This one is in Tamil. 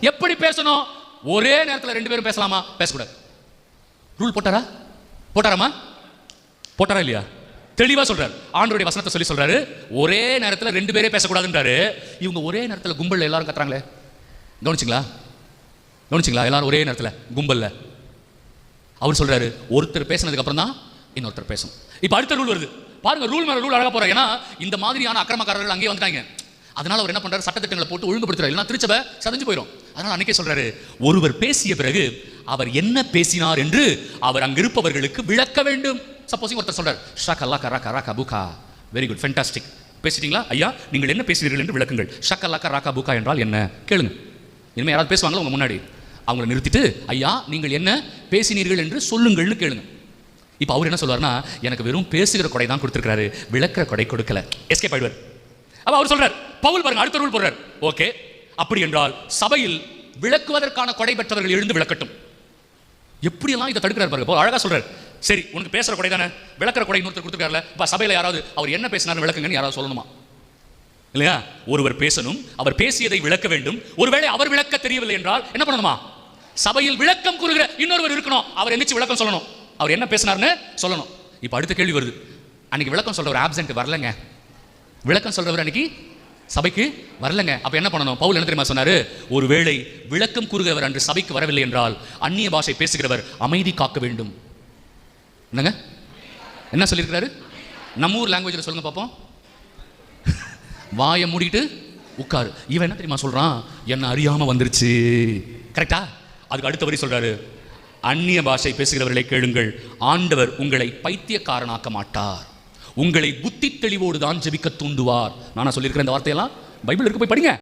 எப்படி பேசணும்? ஒரே நேரத்தில் ரெண்டு பேரும் பேசலாமா? பேசக்கூடாது. ரூல் போட்டாரா? போட்டாராமா? போட்டாரா இல்லையா? தெளிவாக சொல்றாரு. ஆண்டவருடைய வசனத்தை சொல்லி சொல்றாரு. ஒரே நேரத்தில் ரெண்டு பேரே பேசக்கூடாதுன்றாரு. இவங்க ஒரே நேரத்தில் கும்பலில் எல்லாரும் கத்துறாங்களே. கவனிச்சிங்களா? கவனிச்சிங்களா? எல்லாரும் ஒரே நேரத்தில் கும்பலில். அவர் சொல்றாரு ஒருத்தர் பேசினதுக்கு அப்புறம் தான் இன்னொருத்தர் பேசணும். இப்போ அடுத்த ரூல் வருது. பாருங்க ரூல் மேல ரூல் அழகாக போறாங்க ஏன்னா இந்த மாதிரியான அக்கிரமக்காரர்கள் அங்கேயே வந்துட்டாங்க. அதனால அவர் என்ன பண்றாரு? சட்டத்திட்டங்களை போட்டு ஒழுங்குபடுத்துறாரு. இல்லைன்னா திருச்சபை சதஞ்சு போயிடும் அதனால் அன்னைக்கே சொல்றாரு ஒருவர் பேசிய பிறகு அவர் என்ன பேசினார் என்று அவர் அங்கிருப்பவர்களுக்கு விளக்க வேண்டும். சப்போஸிங் ஒருத்தர் சொல்றாரு ஷக் அல்லா கரா கரா கபுகா வெரி குட் ஃபென்டாஸ்டிக் பேசிட்டீங்களா? ஐயா நீங்கள் என்ன பேசுகிறீர்கள் என்று விளக்குங்கள். ஷக் அல்லா கரா கபுகா என்றால் என்ன? கேளுங்க. இனிமேல் யாராவது பேசுவாங்களா உங்க முன்னாடி? அவங்கள நிறுத்திட்டு ஐயா நீங்கள் என்ன பேசினீர்கள் என்று சொல்லுங்கள்னு கேளுங்க. இப்போ அவர் என்ன சொல்றாருன்னா எனக்கு வெறும் பேசுகிற கொடை தான் கொடுத்துருக்காரு விளக்கிற கொடை கொடுக்கல. எஸ்கேப் ஆயிடுவார். அப்போ அவர் சொல்றார் பவுல் பாருங்க அடுத்த ரூல் போடுறார். ஓகே அப்படி என்றால் சபையில் விளக்குவதற்கான கொடை பெற்றவர்கள் எழுந்து விளக்கட்டும். எப்படியெல்லாம் இதை தடுக்கிறார் பாருங்க. அழகாக அழகா சொல்றாரு. சரி உனக்கு பேசுற கொடை தானே? விளக்குற கொடை இன்னொருத்தர் கொடுத்துருக்காருல. சபையில் யாராவது அவர் என்ன பேசினாரு விளக்குங்கன்னு யாராவது சொல்லணுமா? இல்லையா? ஒருவர் பேசணும் அவர் பேசியதை விளக்க வேண்டும். ஒருவேளை அவர் விளக்க தெரியவில்லை என்றால் என்ன பண்ணணுமா? சபையில் விளக்கம் கூறுகிற இன்னொருவர் இருக்கணும். அவர் எந்திரிச்சு விளக்கம் சொல்லணும். அவர் என்ன பேசினார்னு சொல்லணும். இப்போ அடுத்த கேள்வி வருது. அன்னைக்கு விளக்கம் சொல்றவர் ஆப்சென்ட் வரலங்க. விளக்கம் சொல்றவர் அன்னைக்கு சபைக்கு வரலங்க. அப்போ என்ன பண்ணணும்? பவுல் என்ன தெரியுமா சொன்னார்? ஒருவேளை விளக்கம் கூறுகிறவர் அன்று சபைக்கு வரவில்லை என்றால் அந்நிய பாஷை பேசுகிறவர் அமைதி காக்க வேண்டும். என்னங்க? என்ன சொல்லியிருக்கிறாரு? நம்ம ஊர் லாங்குவேஜில் சொல்லுங்க பார்ப்போம் வாயை மூடிட்டு உட்காரு. இவன் என்ன தெரியுமா சொல்கிறான் என்ன அறியாமல் வந்துருச்சு. கரெக்டா அதுக்கு அடுத்த வரி சொல்கிறாரு அந்நிய பாஷை பேசுகிறவர்களை கேளுங்கள். ஆண்டவர் உங்களை பைத்தியக்காரனாக்க மாட்டார். உங்களை புத்தி தெளிவோடு தான் ஜெபிக்க தூண்டுவார். நானா சொல்லியிருக்கிறேன் இந்த வார்த்தையெல்லாம்? பைபிள் இருக்கு போய் படிங்க.